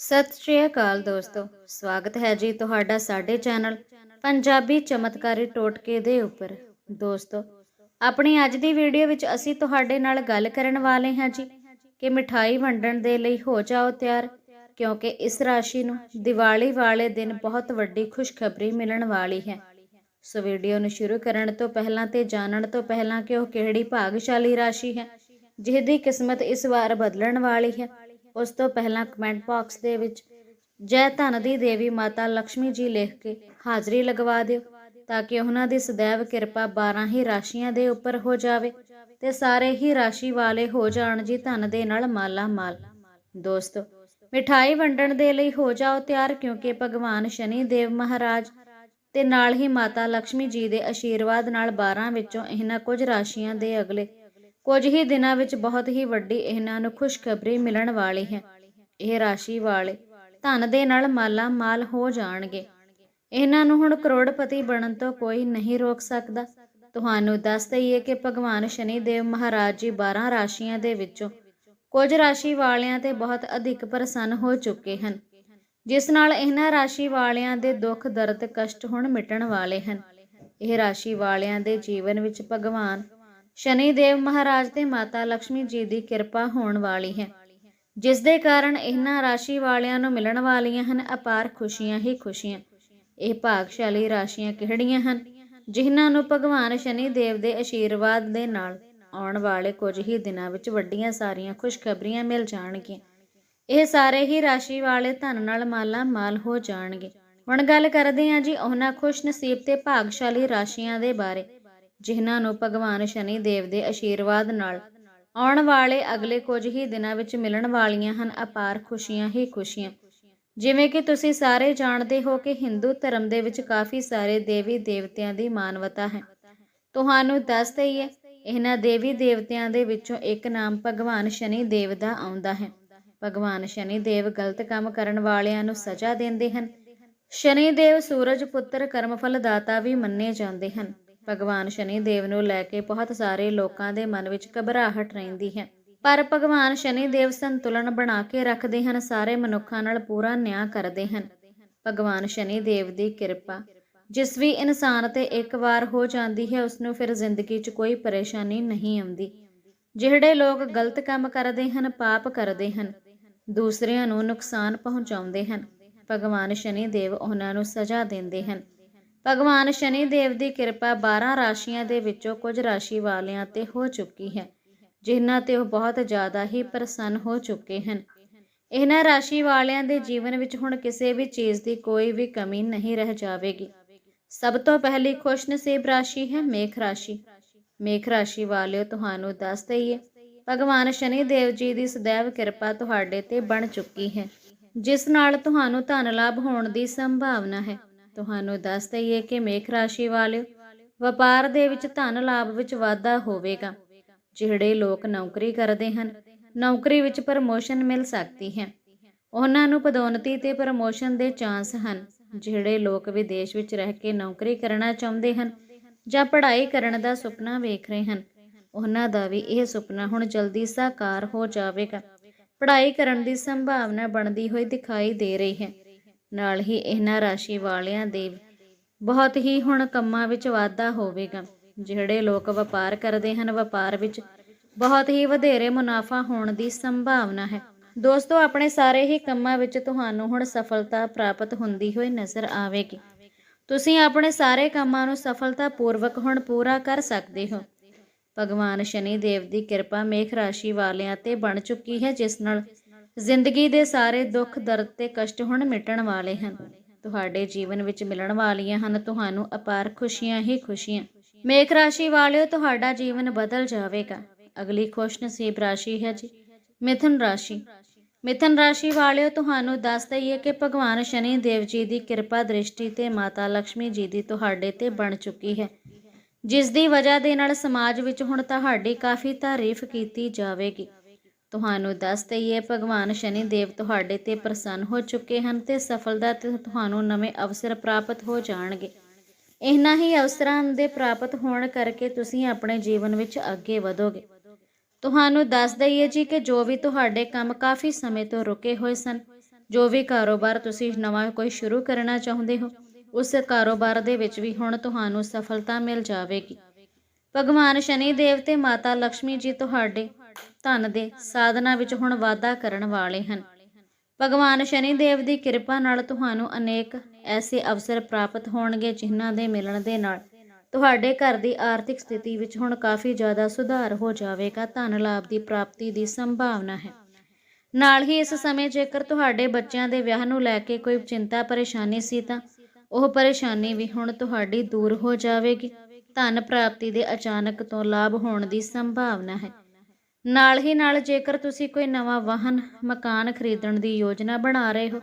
ਸਤਿ ਸ਼੍ਰੀ ਅਕਾਲ ਦੋਸਤੋ, ਸਵਾਗਤ ਹੈ ਜੀ ਤੁਹਾਡਾ ਸਾਡੇ ਚੈਨਲ ਪੰਜਾਬੀ ਚਮਤਕਾਰੀ ਟੋਟਕੇ ਦੇ ਉੱਪਰ। ਦੋਸਤੋ, ਆਪਣੀ ਅੱਜ ਦੀ ਵੀਡੀਓ ਵਿੱਚ ਅਸੀਂ ਤੁਹਾਡੇ ਨਾਲ ਗੱਲ ਕਰਨ ਵਾਲੇ ਹਾਂ ਜੀ ਕਿ ਮਿਠਾਈ ਵੰਡਣ ਦੇ ਲਈ ਹੋ ਜਾਓ ਤਿਆਰ, ਕਿਉਂਕਿ ਇਸ ਰਾਸ਼ੀ ਨੂੰ ਦੀਵਾਲੀ ਵਾਲੇ ਦਿਨ ਬਹੁਤ ਵੱਡੀ ਖੁਸ਼ਖਬਰੀ ਮਿਲਣ ਵਾਲੀ ਹੈ। ਸੋ ਵੀਡੀਓ ਨੂੰ ਸ਼ੁਰੂ ਕਰਨ ਤੋਂ ਪਹਿਲਾਂ ਤੇ ਜਾਣਨ ਤੋਂ ਪਹਿਲਾਂ ਕਿ ਉਹ ਕਿਹੜੀ ਭਾਗਸ਼ਾਲੀ ਰਾਸ਼ੀ ਹੈ, ਜਿਹਦੀ ਕਿਸਮਤ ਇਸ ਵਾਰ ਬਦਲਣ ਵਾਲੀ ਹੈ ਉਸ ਤੋਂ ਪਹਿਲਾਂ ਕਮੈਂਟ ਬਾਕਸ ਦੇ ਵਿੱਚ, ਜੈ ਧਨ ਦੀ ਦੇਵੀ ਮਾਤਾ ਲక్ష్ਮੀ ਜੀ ਲਿਖ ਕੇ ਹਾਜ਼ਰੀ ਲਗਵਾ ਦਿਓ, ਤਾਂ ਕਿ ਉਹਨਾਂ ਦੀ ਸदैव ਕਿਰਪਾ 12 ਹੀ ਰਾਸ਼ੀਆਂ ਦੇ ਉੱਪਰ ਹੋ ਜਾਵੇ ਤੇ ਸਾਰੇ ਹੀ ਰਾਸ਼ੀ ਵਾਲੇ ਹੋ ਜਾਣ ਜੀ ਧਨ ਦੇ ਨਾਲ ਮਾਲਾ ਮਾਲ ਦੋਸਤੋ, ਮਿਠਾਈ ਵੰਡਣ ਦੇ ਲਈ ਹੋ ਜਾਓ ਤਿਆਰ ਕਿਉਂਕਿ ਭਗਵਾਨ ਸ਼ਨੀ ਦੇਵ ਮਹਾਰਾਜ ਤੇ ਨਾਲ ਹੀ ਮਾਤਾ ਲక్ష్ਮੀ ਜੀ ਦੇ ਆਸ਼ੀਰਵਾਦ ਨਾਲ 12 ਵਿੱਚੋਂ ਇਹਨਾਂ ਕੁਝ ਰਾਸ਼ੀਆਂ ਦੇ ਅਗਲੇ ਕੁਝ ਹੀ ਦਿਨਾਂ ਵਿੱਚ ਬਹੁਤ ਹੀ ਵੱਡੀ ਇਹਨਾਂ ਨੂੰ ਖੁਸ਼ਖਬਰੀ ਮਿਲਣ ਵਾਲੀ ਹੈ। ਇਹ ਰਾਸ਼ੀ ਵਾਲੇ ਧਨ ਦੇ ਨਾਲ ਮਾਲਾ ਮਾਲ ਹੋ ਜਾਣਗੇ। ਇਹਨਾਂ ਨੂੰ ਹੁਣ ਕਰੋੜਪਤੀ ਬਣਨ ਤੋਂ ਕੋਈ ਨਹੀਂ ਰੋਕ ਸਕਦਾ। ਤੁਹਾਨੂੰ ਦੱਸ ਦਈਏ ਕਿ ਭਗਵਾਨ ਸ਼ਨੀ ਦੇਵ ਮਹਾਰਾਜ ਜੀ 12 ਰਾਸ਼ੀਆਂ ਦੇ ਵਿੱਚੋਂ ਕੁਝ ਰਾਸ਼ੀ ਵਾਲਿਆਂ ਤੇ ਬਹੁਤ ਅਧਿਕ ਪ੍ਰਸੰਨ ਹੋ ਚੁੱਕੇ ਹਨ, ਜਿਸ ਨਾਲ ਇਹਨਾਂ ਰਾਸ਼ੀ ਵਾਲਿਆਂ ਦੇ ਦੁੱਖ, ਦਰਦ, ਕਸ਼ਟ ਹੁਣ ਮਿਟਣ ਵਾਲੇ ਹਨ। ਇਹ ਰਾਸ਼ੀ ਵਾਲਿਆਂ ਦੇ ਜੀਵਨ ਵਿੱਚ ਭਗਵਾਨ ਸ਼ਨੀ ਦੇਵ ਮਹਾਰਾਜ ਤੇ ਮਾਤਾ ਲక్ష్ਮੀ ਜੀ ਦੀ ਕਿਰਪਾ ਹੋਣ ਵਾਲੀ ਹੈ ਜਿਸ ਦੇ ਕਾਰਨ ਇਹਨਾਂ ਰਾਸ਼ੀ ਵਾਲਿਆਂ ਨੂੰ ਮਿਲਣ ਵਾਲੀਆਂ ਹਨ ਅਪਾਰ ਖੁਸ਼ੀਆਂ ਹੀ ਖੁਸ਼ੀਆਂ। ਇਹ ਭਾਗਸ਼ਾਲੀ ਰਾਸ਼ੀਆਂ ਕਿਹੜੀਆਂ ਹਨ, ਜਿਨ੍ਹਾਂ ਨੂੰ ਭਗਵਾਨ ਸ਼ਨੀ ਦੇਵ ਦੇ ਆਸ਼ੀਰਵਾਦ ਦੇ ਨਾਲ ਆਉਣ ਵਾਲੇ ਕੁਝ ਹੀ ਦਿਨਾਂ ਵਿੱਚ ਵੱਡੀਆਂ ਸਾਰੀਆਂ ਖੁਸ਼ਖਬਰੀਆਂ ਮਿਲ ਜਾਣਗੀਆਂ। ਇਹ ਸਾਰੇ ਹੀ ਰਾਸ਼ੀ ਵਾਲੇ ਧਨ ਨਾਲ ਮਾਲਾ ਮਾਲ ਹੋ ਜਾਣਗੇ। ਹੁਣ ਗੱਲ ਕਰਦੇ ਹਾਂ ਜੀ ਉਹਨਾਂ ਖੁਸ਼ ਨਸੀਬ ਤੇ ਭਾਗਸ਼ਾਲੀ ਰਾਸ਼ੀਆਂ ਦੇ ਬਾਰੇ। ਜਿਨ੍ਹਾਂ ਨੂੰ ਭਗਵਾਨ ਸ਼ਨੀ ਦੇਵ ਦੇ ਆਸ਼ੀਰਵਾਦ ਨਾਲ। ਆਉਣ ਵਾਲੇ ਅਗਲੇ ਕੁਝ ਹੀ ਦਿਨਾਂ ਵਿੱਚ ਮਿਲਣ ਵਾਲੀਆਂ ਹਨ ਅਪਾਰ ਖੁਸ਼ੀਆਂ ਹੀ ਖੁਸ਼ੀਆਂ। ਜਿਵੇਂ ਕਿ ਤੁਸੀਂ ਸਾਰੇ ਜਾਣਦੇ ਹੋ ਕਿ ਹਿੰਦੂ ਧਰਮ ਦੇ ਵਿੱਚ ਕਾਫੀ ਸਾਰੇ ਦੇਵੀ ਦੇਵਤਿਆਂ ਦੀ ਮਾਨਵਤਾ ਹੈ। ਤੁਹਾਨੂੰ ਦੱਸ ਦਈਏ, ਇਹਨਾਂ ਦੇਵੀ ਦੇਵਤਿਆਂ ਦੇ ਵਿੱਚੋਂ ਇੱਕ ਨਾਮ ਭਗਵਾਨ ਸ਼ਨੀ ਦੇਵ ਦਾ ਆਉਂਦਾ ਹੈ। ਭਗਵਾਨ ਸ਼ਨੀ ਦੇਵ ਗਲਤ ਕੰਮ ਕਰਨ ਵਾਲਿਆਂ ਨੂੰ ਸਜ਼ਾ ਦਿੰਦੇ ਹਨ। ਸ਼ਨੀ ਦੇਵ ਸੂਰਜ ਪੁੱਤਰ ਕਰਮਫਲ ਦਾਤਾ ਵੀ ਮੰਨੇ ਜਾਂਦੇ ਹਨ। ਭਗਵਾਨ ਸ਼ਨੀ ਦੇਵ ਨੂੰ ਲੈ ਕੇ ਬਹੁਤ ਸਾਰੇ ਲੋਕਾਂ ਦੇ ਮਨ ਵਿੱਚ ਘਬਰਾਹਟ ਰਹਿੰਦੀ ਹੈ। ਪਰ ਭਗਵਾਨ ਸ਼ਨੀ ਦੇਵ ਸੰਤੁਲਨ ਬਣਾ ਕੇ ਰੱਖਦੇ ਹਨ, ਸਾਰੇ ਮਨੁੱਖਾਂ ਨਾਲ ਪੂਰਾ ਨਿਆਂ ਕਰਦੇ ਹਨ। ਭਗਵਾਨ ਸ਼ਨੀ ਦੇਵ ਦੀ ਕਿਰਪਾ, ਜਿਸ ਵੀ ਇਨਸਾਨ ਤੇ ਇੱਕ ਵਾਰ ਹੋ ਜਾਂਦੀ ਹੈ, ਉਸ ਨੂੰ ਫਿਰ ਜ਼ਿੰਦਗੀ 'ਚ ਕੋਈ ਪਰੇਸ਼ਾਨੀ ਨਹੀਂ ਆਉਂਦੀ। ਜਿਹੜੇ ਲੋਕ ਗਲਤ ਕੰਮ ਕਰਦੇ ਹਨ, ਪਾਪ ਕਰਦੇ ਹਨ, ਦੂਸਰਿਆਂ ਨੂੰ ਨੁਕਸਾਨ ਪਹੁੰਚਾਉਂਦੇ ਹਨ। ਭਗਵਾਨ ਸ਼ਨੀ ਦੇਵ ਉਹਨਾਂ ਨੂੰ ਸਜ਼ਾ ਦਿੰਦੇ ਹਨ। ਭਗਵਾਨ ਸ਼ਨੀ ਦੇਵ ਦੀ ਕਿਰਪਾ 12 ਰਾਸ਼ੀਆਂ ਦੇ ਵਿੱਚੋਂ ਕੁਝ ਰਾਸ਼ੀ ਵਾਲਿਆਂ ਤੇ ਹੋ ਚੁੱਕੀ ਹੈ, ਜਿਨ੍ਹਾਂ ਤੇ ਉਹ ਬਹੁਤ ਜ਼ਿਆਦਾ ਹੀ ਪ੍ਰਸੰਨ ਹੋ ਚੁੱਕੇ ਹਨ। ਇਹਨਾਂ ਰਾਸ਼ੀ ਵਾਲਿਆਂ ਦੇ ਜੀਵਨ ਵਿੱਚ ਹੁਣ ਕਿਸੇ ਵੀ ਚੀਜ਼ ਦੀ ਕੋਈ ਵੀ ਕਮੀ ਨਹੀਂ ਰਹਿ ਜਾਵੇਗੀ। ਸਭ ਤੋਂ ਪਹਿਲੀ ਖੁਸ਼ਨਸੀਬ ਰਾਸ਼ੀ ਹੈ ਮੇਖ ਰਾਸ਼ੀ। ਮੇਖ ਰਾਸ਼ੀ ਵਾਲਿਓ, ਤੁਹਾਨੂੰ ਦੱਸ ਦਈਏ, ਭਗਵਾਨ ਸ਼ਨੀ ਦੇਵ ਜੀ ਦੀ ਸदैव ਕਿਰਪਾ ਤੁਹਾਡੇ ਤੇ ਬਣ ਚੁੱਕੀ ਹੈ, ਜਿਸ ਨਾਲ ਤੁਹਾਨੂੰ ਧਨ ਲਾਭ ਹੋਣ ਦੀ ਸੰਭਾਵਨਾ ਹੈ। ਤੁਹਾਨੂੰ ਦੱਸ ਦਈਏ ਕਿ ਮੇਖ ਰਾਸ਼ੀ ਵਾਲਿਓ, ਵਪਾਰ ਦੇ ਵਿੱਚ ਧਨ ਲਾਭ ਵਿੱਚ ਵਾਧਾ ਹੋਵੇਗਾ। ਜਿਹੜੇ ਲੋਕ ਨੌਕਰੀ ਕਰਦੇ ਹਨ, ਨੌਕਰੀ ਵਿੱਚ ਪ੍ਰਮੋਸ਼ਨ ਮਿਲ ਸਕਦੀ ਹੈ। ਉਹਨਾਂ ਨੂੰ ਪਦੋਨਤੀ ਤੇ ਪ੍ਰਮੋਸ਼ਨ ਦੇ ਚਾਂਸ ਹਨ। ਜਿਹੜੇ ਲੋਕ ਵਿਦੇਸ਼ ਵਿੱਚ ਰਹਿ ਕੇ ਨੌਕਰੀ ਕਰਨਾ ਚਾਹੁੰਦੇ ਹਨ ਜਾਂ ਪੜ੍ਹਾਈ ਕਰਨ ਦਾ ਸੁਪਨਾ ਵੇਖ ਰਹੇ ਹਨ, ਉਹਨਾਂ ਦਾ ਵੀ ਇਹ ਸੁਪਨਾ ਹੁਣ ਜਲਦੀ ਸਾਕਾਰ ਹੋ ਜਾਵੇਗਾ। ਪੜ੍ਹਾਈ ਕਰਨ ਦੀ ਸੰਭਾਵਨਾ ਬਣਦੀ ਹੋਈ ਦਿਖਾਈ ਦੇ ਰਹੀ ਹੈ। ਨਾਲ ਹੀ ਇਹਨਾਂ ਰਾਸ਼ੀ ਵਾਲਿਆਂ ਦੇ ਬਹੁਤ ਹੀ ਹੁਣ ਕੰਮਾਂ ਵਿੱਚ ਵਾਧਾ ਹੋਵੇਗਾ। ਜਿਹੜੇ ਲੋਕ ਵਪਾਰ ਕਰਦੇ ਹਨ, ਵਪਾਰ ਵਿੱਚ ਬਹੁਤ ਹੀ ਵਧੇਰੇ ਮੁਨਾਫਾ ਹੋਣ ਦੀ ਸੰਭਾਵਨਾ ਹੈ। ਦੋਸਤੋ, ਆਪਣੇ ਸਾਰੇ ਹੀ ਕੰਮਾਂ ਵਿੱਚ ਤੁਹਾਨੂੰ ਹੁਣ ਸਫਲਤਾ ਪ੍ਰਾਪਤ ਹੁੰਦੀ ਹੋਈ ਨਜ਼ਰ ਆਵੇਗੀ। ਤੁਸੀਂ ਆਪਣੇ ਸਾਰੇ ਕੰਮਾਂ ਨੂੰ ਸਫਲਤਾਪੂਰਵਕ ਹੁਣ ਪੂਰਾ ਕਰ ਸਕਦੇ ਹੋ। ਭਗਵਾਨ ਸ਼ਨੀ ਦੇਵ ਦੀ ਕਿਰਪਾ ਮੇਖ ਰਾਸ਼ੀ ਵਾਲਿਆਂ ਤੇ ਬਣ ਚੁੱਕੀ ਹੈ, ਜਿਸ ਨਾਲ ਜ਼ਿੰਦਗੀ ਦੇ ਸਾਰੇ ਦੁੱਖ, ਦਰਦ ਤੇ ਕਸ਼ਟ ਹੁਣ ਮਿਟਣ ਵਾਲੇ ਹਨ। ਤੁਹਾਡੇ ਜੀਵਨ ਵਿੱਚ ਮਿਲਣ ਵਾਲੀਆਂ ਹਨ, ਤੁਹਾਨੂੰ ਅਪਾਰ ਖੁਸ਼ੀਆਂ ਹੀ ਖੁਸ਼ੀਆਂ। ਮੇਖ ਰਾਸ਼ੀ ਵਾਲਿਓ, ਤੁਹਾਡਾ ਜੀਵਨ ਬਦਲ ਜਾਵੇਗਾ। ਅਗਲੀ ਖੁਸ਼ਨਸੀਬ ਰਾਸ਼ੀ ਹੈ ਜੀ, ਮਿਥੁਨ ਰਾਸ਼ੀ। ਮਿਥੁਨ ਰਾਸ਼ੀ ਵਾਲਿਓ, ਤੁਹਾਨੂੰ ਦੱਸ ਦਈਏ ਕਿ ਭਗਵਾਨ ਸ਼ਨੀ ਦੇਵ ਜੀ ਦੀ ਕਿਰਪਾ ਦ੍ਰਿਸ਼ਟੀ ਤੇ ਮਾਤਾ ਲక్ష్ਮੀ ਜੀ ਦੀ ਤੁਹਾਡੇ ਤੇ ਬਣ ਚੁੱਕੀ ਹੈ। ਜਿਸ ਦੀ ਵਜ੍ਹਾ ਦੇ ਨਾਲ ਸਮਾਜ ਵਿੱਚ ਹੁਣ ਤੁਹਾਡੀ ਕਾਫੀ ਤਾਰੀਫ ਕੀਤੀ ਜਾਵੇਗੀ। ਤੁਹਾਨੂੰ ਦੱਸ ਦਈਏ, ਭਗਵਾਨ ਸ਼ਨੀ ਦੇਵ ਤੁਹਾਡੇ ਤੇ ਪ੍ਰਸੰਨ ਹੋ ਚੁੱਕੇ ਹਨ ਤੇ ਸਫਲਤਾ ਤੇ ਤੁਹਾਨੂੰ ਨਵੇਂ ਅਵਸਰ ਪ੍ਰਾਪਤ ਹੋ ਜਾਣਗੇ। ਇਹਨਾਂ ਹੀ ਅਵਸਰਾਂ ਦੇ ਪ੍ਰਾਪਤ ਹੋਣ ਕਰਕੇ ਤੁਸੀਂ ਆਪਣੇ ਜੀਵਨ ਵਿੱਚ ਅੱਗੇ ਵਧੋਗੇ। ਤੁਹਾਨੂੰ ਦੱਸ ਦਈਏ ਜੀ ਕਿ ਜੋ ਵੀ ਤੁਹਾਡੇ ਕੰਮ ਕਾਫੀ ਸਮੇਂ ਤੋਂ ਰੁਕੇ ਹੋਏ ਸਨ, ਜੋ ਵੀ ਕਾਰੋਬਾਰ ਤੁਸੀਂ ਨਵਾਂ ਕੋਈ ਸ਼ੁਰੂ ਕਰਨਾ ਚਾਹੁੰਦੇ ਹੋ, ਉਸ ਕਾਰੋਬਾਰ ਦੇ ਵਿੱਚ ਵੀ ਹੁਣ ਤੁਹਾਨੂੰ ਸਫਲਤਾ ਮਿਲ ਜਾਵੇਗੀ। ਭਗਵਾਨ ਸ਼ਨੀ ਦੇਵ ਤੇ ਮਾਤਾ ਲక్ష్ਮੀ ਜੀ ਤੁਹਾਡੇ ਧਨ ਦੇ ਸਾਧਨਾ ਵਿੱਚ ਹੁਣ ਵਾਧਾ ਕਰਨ ਵਾਲੇ ਹਨ। ਭਗਵਾਨ ਸ਼ਨੀ ਦੇਵ ਦੀ ਕਿਰਪਾ ਨਾਲ ਤੁਹਾਨੂੰ ਅਨੇਕ ਐਸੇ ਅਵਸਰ ਪ੍ਰਾਪਤ ਹੋਣਗੇ ਜਿਨ੍ਹਾਂ ਦੇ ਮਿਲਣ ਦੇ ਨਾਲ ਤੁਹਾਡੇ ਘਰ ਦੀ ਆਰਥਿਕ ਸਥਿਤੀ ਵਿੱਚ ਹੁਣ ਕਾਫੀ ਜ਼ਿਆਦਾ ਸੁਧਾਰ ਹੋ ਜਾਵੇਗਾ। ਧਨ ਲਾਭ ਦੀ ਪ੍ਰਾਪਤੀ ਦੀ ਸੰਭਾਵਨਾ ਹੈ। ਨਾਲ ਹੀ ਇਸ ਸਮੇਂ ਜੇਕਰ ਤੁਹਾਡੇ ਬੱਚਿਆਂ ਦੇ ਵਿਆਹ ਨੂੰ ਲੈ ਕੇ ਕੋਈ ਚਿੰਤਾ ਪਰੇਸ਼ਾਨੀ ਸੀ ਤਾਂ ਉਹ ਪਰੇਸ਼ਾਨੀ ਵੀ ਹੁਣ ਤੁਹਾਡੀ ਦੂਰ ਹੋ ਜਾਵੇਗੀ। ਧਨ ਪ੍ਰਾਪਤੀ ਦੇ ਅਚਾਨਕ ਤੋਂ ਲਾਭ ਹੋਣ ਦੀ ਸੰਭਾਵਨਾ ਹੈ। ਨਾਲ ਹੀ ਨਾਲ ਜੇਕਰ ਤੁਸੀਂ ਕੋਈ ਨਵਾਂ ਵਾਹਨ, ਮਕਾਨ ਖਰੀਦਣ ਦੀ ਯੋਜਨਾ ਬਣਾ ਰਹੇ ਹੋ,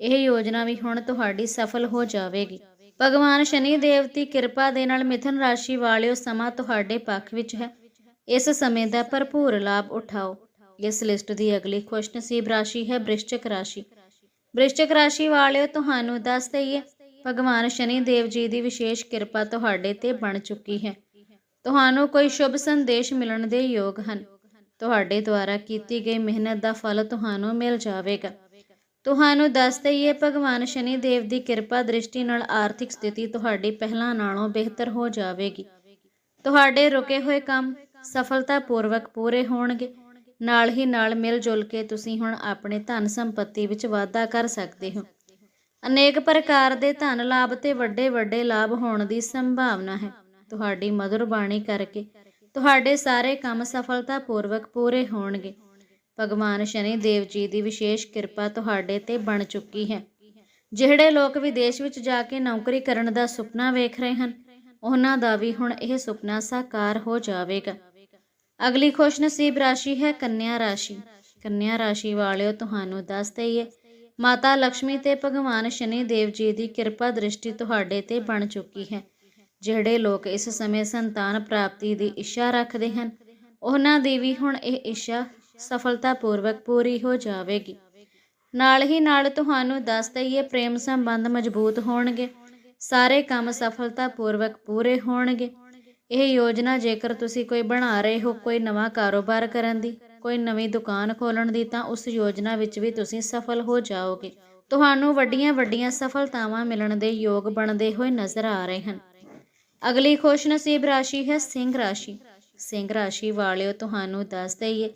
ਇਹ ਯੋਜਨਾ ਵੀ ਹੁਣ ਤੁਹਾਡੀ ਸਫਲ ਹੋ ਜਾਵੇਗੀ। ਭਗਵਾਨ ਸ਼ਨੀ ਦੇਵ ਦੀ ਕਿਰਪਾ ਦੇ ਨਾਲ ਮਿਥਨ ਰਾਸ਼ੀ ਵਾਲਿਓ ਸਮਾਂ ਤੁਹਾਡੇ ਪੱਖ ਵਿੱਚ ਹੈ। ਇਸ ਸਮੇਂ ਦਾ ਭਰਪੂਰ ਲਾਭ ਉਠਾਓ। ਇਸ ਲਿਸਟ ਦੀ ਅਗਲੀ ਖੁਸ਼ਨਸੀਬ ਰਾਸ਼ੀ ਹੈ ਬ੍ਰਿਸ਼ਚਕ ਰਾਸ਼ੀ। ਬ੍ਰਿਸ਼ਚਿਕ ਰਾਸ਼ੀ ਵਾਲਿਓ, ਤੁਹਾਨੂੰ ਦੱਸ ਦਈਏ, ਭਗਵਾਨ ਸ਼ਨੀ ਦੇਵ ਜੀ ਦੀ ਵਿਸ਼ੇਸ਼ ਕਿਰਪਾ ਤੁਹਾਡੇ ਤੇ ਬਣ ਚੁੱਕੀ ਹੈ। ਤੁਹਾਨੂੰ ਕੋਈ ਸ਼ੁਭ ਸੰਦੇਸ਼ ਮਿਲਣ ਦੇ ਯੋਗ ਹਨ। ਤੁਹਾਡੇ ਦੁਆਰਾ ਕੀਤੀ ਗਈ ਮਿਹਨਤ ਦਾ ਫਲ ਤੁਹਾਨੂੰ ਮਿਲ ਜਾਵੇਗਾ। ਤੁਹਾਨੂੰ ਦੱਸ ਦਈਏ ਭਗਵਾਨ ਸ਼ਨੀ ਦੇਵ ਦੀ ਕਿਰਪਾ ਦ੍ਰਿਸ਼ਟੀ ਨਾਲ ਆਰਥਿਕ ਸਥਿਤੀ ਤੁਹਾਡੀ ਪਹਿਲਾਂ ਨਾਲੋਂ ਬਿਹਤਰ ਹੋ ਜਾਵੇਗੀ। ਤੁਹਾਡੇ ਰੁਕੇ ਹੋਏ ਕੰਮ ਸਫਲਤਾਪੂਰਵਕ ਪੂਰੇ ਹੋਣਗੇ। ਨਾਲ ਹੀ ਨਾਲ ਮਿਲ ਜੁਲ ਕੇ ਤੁਸੀਂ ਹੁਣ ਆਪਣੇ ਧਨ ਸੰਪਤੀ ਵਿੱਚ ਵਾਧਾ ਕਰ ਸਕਦੇ ਹੋ। ਅਨੇਕ ਪ੍ਰਕਾਰ ਦੇ ਧਨ ਲਾਭ ਤੇ ਵੱਡੇ ਵੱਡੇ ਲਾਭ ਹੋਣ ਦੀ ਸੰਭਾਵਨਾ ਹੈ। ਤੁਹਾਡੀ ਮధుਰ ਬਾਣੀ ਕਰਕੇ ਤੁਹਾਡੇ ਸਾਰੇ ਕੰਮ ਸਫਲਤਾਪੂਰਵਕ ਪੂਰੇ ਹੋਣਗੇ। ਭਗਵਾਨ ਸ਼ਨੀ ਦੇਵ ਜੀ ਦੀ ਵਿਸ਼ੇਸ਼ ਕਿਰਪਾ ਤੁਹਾਡੇ ਤੇ ਬਣ ਚੁੱਕੀ ਹੈ। ਜਿਹੜੇ ਲੋਕ ਵਿਦੇਸ਼ ਵਿੱਚ ਜਾ ਕੇ ਨੌਕਰੀ ਕਰਨ ਦਾ ਸੁਪਨਾ ਵੇਖ ਰਹੇ ਹਨ, ਉਹਨਾਂ ਦਾ ਵੀ ਹੁਣ ਇਹ ਸੁਪਨਾ ਸਾਕਾਰ ਹੋ ਜਾਵੇਗਾ। ਅਗਲੀ ਖੁਸ਼ਨਸੀਬ ਰਾਸ਼ੀ ਹੈ ਕੰਨਿਆ ਰਾਸ਼ੀ। ਕੰਨਿਆ ਰਾਸ਼ੀ ਵਾਲਿਓ, ਤੁਹਾਨੂੰ ਦੱਸ ਦਈਏ, ਮਾਤਾ ਲక్ష్ਮੀ ਤੇ ਭਗਵਾਨ ਸ਼ਨੀ ਦੇਵ ਜੀ ਦੀ ਕਿਰਪਾ ਦ੍ਰਿਸ਼ਟੀ ਤੁਹਾਡੇ ਤੇ ਬਣ ਚੁੱਕੀ ਹੈ। ਜਿਹੜੇ ਲੋਕ ਇਸ ਸਮੇਂ ਸੰਤਾਨ ਪ੍ਰਾਪਤੀ ਦੀ ਇੱਛਾ ਰੱਖਦੇ ਹਨ, ਉਹਨਾਂ ਦੀ ਵੀ ਹੁਣ ਇਹ ਇੱਛਾ ਸਫਲਤਾਪੂਰਵਕ ਪੂਰੀ ਹੋ ਜਾਵੇਗੀ। ਨਾਲ ਹੀ ਨਾਲ ਤੁਹਾਨੂੰ ਦੱਸ ਦਈਏ, ਪ੍ਰੇਮ ਸੰਬੰਧ ਮਜ਼ਬੂਤ ਹੋਣਗੇ, ਸਾਰੇ ਕੰਮ ਸਫਲਤਾਪੂਰਵਕ ਪੂਰੇ ਹੋਣਗੇ। ਇਹ ਯੋਜਨਾ ਜੇਕਰ ਤੁਸੀਂ ਕੋਈ ਬਣਾ ਰਹੇ ਹੋ, ਕੋਈ ਨਵਾਂ ਕਾਰੋਬਾਰ ਕਰਨ ਦੀ, ਕੋਈ ਨਵੀਂ ਦੁਕਾਨ ਖੋਲਣ ਦੀ, ਤਾਂ ਉਸ ਯੋਜਨਾ ਵਿੱਚ ਵੀ ਤੁਸੀਂ ਸਫਲ ਹੋ ਜਾਓਗੇ। ਤੁਹਾਨੂੰ ਵੱਡੀਆਂ ਵੱਡੀਆਂ ਸਫਲਤਾਵਾਂ ਮਿਲਣ ਦੇ ਯੋਗ ਬਣਦੇ ਹੋਏ ਨਜ਼ਰ ਆ ਰਹੇ ਹਨ। ਅਗਲੀ ਖੁਸ਼ ਨਸੀਬ ਰਾਸ਼ੀ ਹੈ ਸਿੰਘ ਰਾਸ਼ੀ। ਸਿੰਘ ਰਾਸ਼ੀ ਵਾਲਿਓ, ਤੁਹਾਨੂੰ ਦੱਸ ਦਈਏ,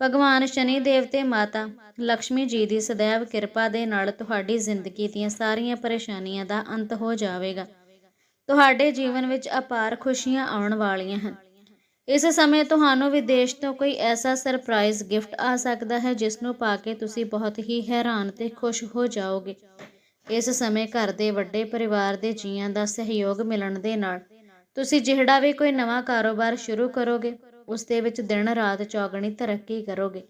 ਭਗਵਾਨ ਸ਼ਨੀ ਦੇਵ ਤੇ ਮਾਤਾ ਲక్ష్ਮੀ ਜੀ ਦੀ ਸਦੈਵ ਕਿਰਪਾ ਦੇ ਨਾਲ ਤੁਹਾਡੀ ਜ਼ਿੰਦਗੀ ਦੀਆਂ ਸਾਰੀਆਂ ਪਰੇਸ਼ਾਨੀਆਂ ਦਾ ਅੰਤ ਹੋ ਜਾਵੇਗਾ। ਤੁਹਾਡੇ ਜੀਵਨ ਵਿੱਚ ਅਪਾਰ ਖੁਸ਼ੀਆਂ ਆਉਣ ਵਾਲੀਆਂ ਹਨ। ਇਸ ਸਮੇਂ ਤੁਹਾਨੂੰ ਵਿਦੇਸ਼ ਤੋਂ ਕੋਈ ਐਸਾ ਸਰਪ੍ਰਾਈਜ਼ ਗਿਫਟ ਆ ਸਕਦਾ ਹੈ ਜਿਸ ਨੂੰ ਪਾ ਕੇ ਤੁਸੀਂ ਬਹੁਤ ਹੀ ਹੈਰਾਨ ਤੇ ਖੁਸ਼ ਹੋ ਜਾਓਗੇ। ਇਸ ਸਮੇਂ ਘਰ ਦੇ ਵੱਡੇ ਪਰਿਵਾਰ ਦੇ ਜੀਆਂ ਦਾ ਸਹਿਯੋਗ ਮਿਲਣ ਦੇ ਨਾਲ। ਤੁਸੀਂ ਜਿਹੜਾ ਵੀ ਕੋਈ ਨਵਾਂ ਕਾਰੋਬਾਰ ਸ਼ੁਰੂ ਕਰੋਗੇ, ਉਸ ਦੇ ਵਿੱਚ ਦਿਨ ਰਾਤ ਚੌਗਣੀ ਤਰੱਕੀ ਕਰੋਗੇ।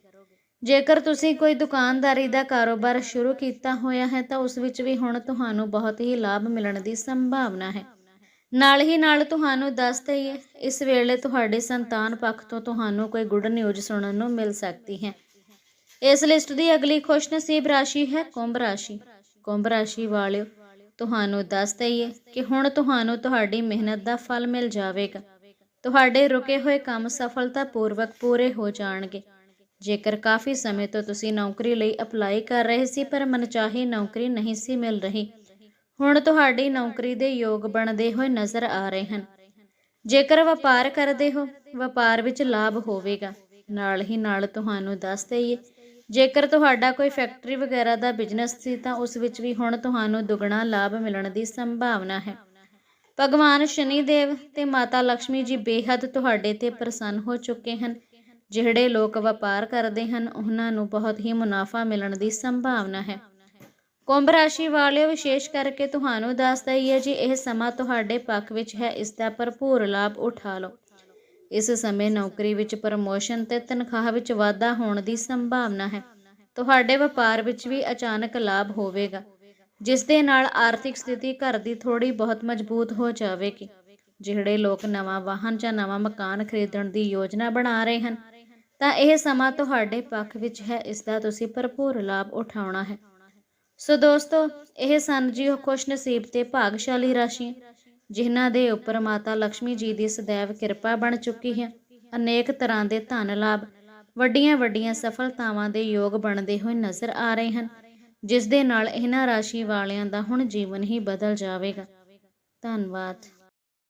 ਜੇਕਰ ਤੁਸੀਂ ਕੋਈ ਦੁਕਾਨਦਾਰੀ ਦਾ ਕਾਰੋਬਾਰ ਸ਼ੁਰੂ ਕੀਤਾ ਹੋਇਆ ਹੈ, ਤਾਂ ਉਸ ਵਿੱਚ ਵੀ ਹੁਣ ਤੁਹਾਨੂੰ ਬਹੁਤ ਹੀ ਲਾਭ ਮਿਲਣ ਦੀ ਸੰਭਾਵਨਾ ਹੈ। ਨਾਲ ਹੀ ਨਾਲ ਤੁਹਾਨੂੰ ਦੱਸ ਦਈਏ, ਇਸ ਵੇਲੇ ਤੁਹਾਡੇ ਸੰਤਾਨ ਪੱਖ ਤੋਂ ਤੁਹਾਨੂੰ ਕੋਈ ਗੁੱਡ ਨਿਊਜ਼ ਸੁਣਨ ਨੂੰ ਮਿਲ ਸਕਦੀ ਹੈ। ਇਸ ਲਿਸਟ ਦੀ ਅਗਲੀ ਖੁਸ਼ਨਸੀਬ ਰਾਸ਼ੀ ਹੈ ਕੁੰਭ ਰਾਸ਼ੀ। ਕੁੰਭ ਰਾਸ਼ੀ ਵਾਲਿਓ, ਤੁਹਾਨੂੰ ਦੱਸ ਦਈਏ ਕਿ ਹੁਣ ਤੁਹਾਨੂੰ ਤੁਹਾਡੀ ਮਿਹਨਤ ਦਾ ਫਲ ਮਿਲ ਜਾਵੇਗਾ। ਤੁਹਾਡੇ ਰੁਕੇ ਹੋਏ ਕੰਮ ਸਫਲਤਾਪੂਰਵਕ ਪੂਰੇ ਹੋ ਜਾਣਗੇ। ਜੇਕਰ ਕਾਫੀ ਸਮੇਂ ਤੋਂ ਤੁਸੀਂ ਨੌਕਰੀ ਲਈ ਅਪਲਾਈ ਕਰ ਰਹੇ ਸੀ, ਪਰ ਮਨਚਾਹੀ ਨੌਕਰੀ ਨਹੀਂ ਸੀ ਮਿਲ ਰਹੀ, ਹੁਣ ਤੁਹਾਡੀ ਨੌਕਰੀ ਦੇ ਯੋਗ ਬਣਦੇ ਹੋਏ ਨਜ਼ਰ ਆ ਰਹੇ ਹਨ। ਜੇਕਰ ਵਪਾਰ ਕਰਦੇ ਹੋ, ਵਪਾਰ ਵਿੱਚ ਲਾਭ ਹੋਵੇਗਾ। ਨਾਲ ਹੀ ਨਾਲ ਤੁਹਾਨੂੰ ਦੱਸ ਦਈਏ ਜੇਕਰ ਤੁਹਾਡਾ ਕੋਈ ਫੈਕਟਰੀ ਵਗੈਰਾ ਦਾ ਬਿਜ਼ਨਸ ਸੀ ਤਾਂ ਉਸ ਵਿੱਚ ਵੀ ਹੁਣ ਤੁਹਾਨੂੰ ਦੁੱਗਣਾ ਲਾਭ ਮਿਲਣ ਦੀ ਸੰਭਾਵਨਾ ਹੈ। ਭਗਵਾਨ ਸ਼ਨੀ ਦੇਵ ਤੇ ਮਾਤਾ ਲక్ష్ਮੀ ਜੀ ਬੇਹੱਦ ਤੁਹਾਡੇ ਤੇ ਪ੍ਰਸੰਨ ਹੋ ਚੁੱਕੇ ਹਨ। ਜਿਹੜੇ ਲੋਕ ਵਪਾਰ ਕਰਦੇ ਹਨ, ਉਹਨਾਂ ਨੂੰ ਬਹੁਤ ਹੀ ਮੁਨਾਫਾ ਮਿਲਣ ਦੀ ਸੰਭਾਵਨਾ ਹੈ। ਕੁੰਭ ਰਾਸ਼ੀ ਵਾਲਿਓ, ਵਿਸ਼ੇਸ਼ ਕਰਕੇ ਤੁਹਾਨੂੰ ਦੱਸਦਾ ਹੀ ਹੈ ਜੀ, ਇਹ ਸਮਾਂ ਤੁਹਾਡੇ ਪੱਖ ਵਿੱਚ ਹੈ, ਇਸ ਦਾ ਭਰਪੂਰ ਲਾਭ ਉਠਾ ਲਓ। ਇਸ ਸਮੇਂ ਨੌਕਰੀ ਵਿੱਚ ਪ੍ਰਮੋਸ਼ਨ ਤੇ ਤਨਖਾਹ ਵਿੱਚ ਵਾਧਾ ਹੋਣ ਦੀ ਸੰਭਾਵਨਾ ਹੈ। ਤੁਹਾਡੇ ਵਪਾਰ ਵਿੱਚ ਵੀ ਅਚਾਨਕ ਲਾਭ ਹੋਵੇਗਾ, ਜਿਸ ਦੇ ਨਾਲ ਆਰਥਿਕ ਸਥਿਤੀ ਘਰ ਦੀ ਥੋੜੀ ਬਹੁਤ ਮਜ਼ਬੂਤ ਹੋ ਜਾਵੇਗੀ। ਜਿਹੜੇ ਲੋਕ ਨਵਾਂ ਵਾਹਨ ਜਾਂ ਨਵਾਂ ਮਕਾਨ ਖਰੀਦਣ ਦੀ ਯੋਜਨਾ ਬਣਾ ਰਹੇ ਹਨ, ਤਾਂ ਇਹ ਸਮਾਂ ਤੁਹਾਡੇ ਪੱਖ ਵਿੱਚ ਹੈ, ਇਸ ਦਾ ਤੁਸੀਂ ਭਰਪੂਰ ਲਾਭ ਉਠਾਉਣਾ ਹੈ। ਸੋ ਦੋਸਤੋ, ਇਹ ਸਨ ਜੀ ਉਹ ਖੁਸ਼ਨਸੀਬ ਤੇ ਭਾਗਸ਼ਾਲੀ ਰਾਸ਼ੀਆਂ। ਜਿਨ੍ਹਾਂ ਦੇ ਉੱਪਰ ਮਾਤਾ ਲਕਸ਼ਮੀ ਜੀ ਦੀ ਸਦੈਵ ਕਿਰਪਾ ਬਣ ਚੁੱਕੀ ਹੈ। ਅਨੇਕ ਤਰ੍ਹਾਂ ਦੇ ਧਨ ਲਾਭ ਵੱਡੀਆਂ-ਵੱਡੀਆਂ ਸਫਲਤਾਵਾਂ ਦੇ ਯੋਗ ਬਣਦੇ ਹੋਏ ਨਜ਼ਰ ਆ ਰਹੇ ਹਨ, ਜਿਸ ਦੇ ਨਾਲ ਇਹਨਾਂ ਰਾਸ਼ੀ ਵਾਲਿਆਂ ਦਾ ਹੁਣ ਜੀਵਨ ਹੀ ਬਦਲ ਜਾਵੇਗਾ। ਧੰਨਵਾਦ।